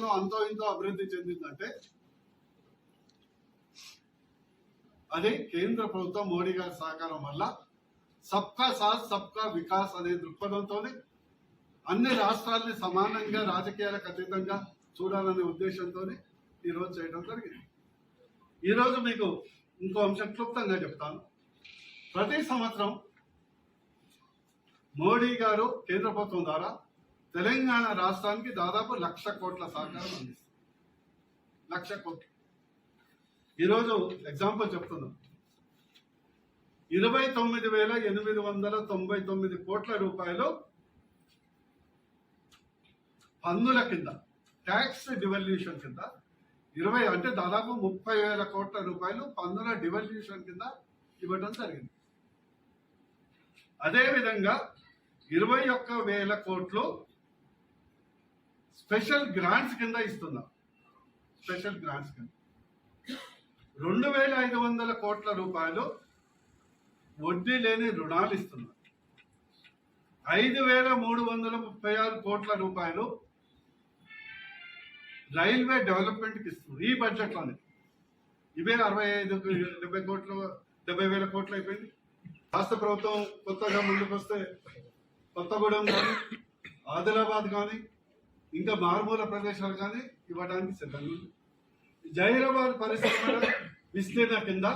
రాష్ట్రంలో అంతో ఇంతో అభివృద్ధి చెందిందంటే అది కేంద్ర ప్రభుత్వం మోడీ గారి సహకారం వల్ల సబ్కా సాత్ సబ్కా వికాస్ అనే దృక్పథంతో అన్ని రాష్ట్రాల్ని సమానంగా రాజకీయాలకు అతీతంగా చూడాలనే ఉద్దేశంతో ఈరోజు చేయడం జరిగింది. ఈరోజు మీకు ఇంకో అంశం క్లుప్తంగా చెప్తాను. ప్రతి సంవత్సరం మోడీ గారు కేంద్ర ప్రభుత్వం ద్వారా తెలంగాణ రాష్ట్రానికి దాదాపు లక్ష కోట్ల సహకారం అందిస్తుంది. లక్ష కోట్లు. ఈరోజు ఎగ్జాంపుల్ చెప్తున్నాం. ఇరవై తొమ్మిది వేల ఎనిమిది వందల తొంభై తొమ్మిది కోట్ల రూపాయలు పన్నుల కింద ట్యాక్స్ డివల్యూషన్ కింద ఇరవై అంటే దాదాపు ముప్పై వేల కోట్ల రూపాయలు పన్నుల డివల్యూషన్ కింద ఇవ్వడం జరిగింది. అదేవిధంగా ఇరవై ఒక్క వేల కోట్లు స్పెషల్ గ్రాంట్స్ కింద ఇస్తున్నాం. స్పెషల్ గ్రాంట్స్ కింద. రెండు వేల ఐదు వందల కోట్ల రూపాయలు వడ్డీ లేని రుణాలు ఇస్తున్నారు ఐదు వేల మూడు వందల ముప్పై ఆరు కోట్ల రూపాయలు రైల్వే డెవలప్మెంట్కి ఇస్తున్నారు ఈ బడ్జెట్లోనే. ఇవే అరవై ఐదు డెబ్బై కోట్లు డెబ్బై వేల కోట్లు అయిపోయింది. రాష్ట్ర ప్రభుత్వం కొత్తగా ముందుకు వస్తే కొత్తగూడెం కానీ ఆదిలాబాద్ కానీ ఇంకా మారుమూల ప్రదేశాలు కానీ ఇవ్వడానికి సిద్ధంగా ఉంది జైరాబాద్ పరిశ్రమల విస్తీర్ణ కింద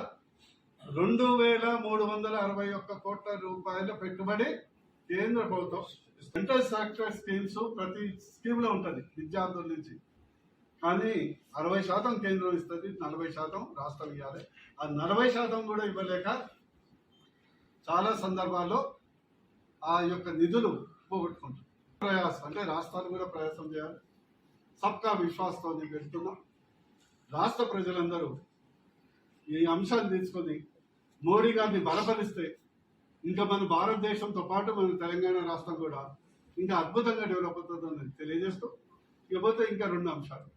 రెండు వేల మూడు వందల అరవై ఒక్క కోట్ల రూపాయల పెట్టుబడి కేంద్ర ప్రభుత్వం సెంట్రల్ సెక్టర్ స్కీమ్స్ ప్రతి స్కీమ్లో ఉంటుంది విద్యార్థుల నుంచి. కానీ అరవై శాతం కేంద్రం ఇస్తుంది నలభై శాతం రాష్ట్రం ఇవ్వాలి. ఆ నలభై శాతం కూడా ఇవ్వలేక చాలా సందర్భాల్లో ఆ యొక్క నిధులు పోగొట్టుకుంటారు ప్రయాసం అంటే రాష్ట్రాలు కూడా ప్రయాసం చేయాలి. సబ్కా విశ్వాసంతో వెళ్తున్నాం. రాష్ట్ర ప్రజలందరూ ఈ అంశాన్ని తీసుకొని మోడీ గారిని బలపరిస్తే ఇంకా మన భారతదేశంతో పాటు మన తెలంగాణ రాష్ట్రం కూడా ఇంకా అద్భుతంగా డెవలప్ అవుతుందని తెలియజేస్తూ ఇకపోతే ఇంకా రెండు అంశాలు.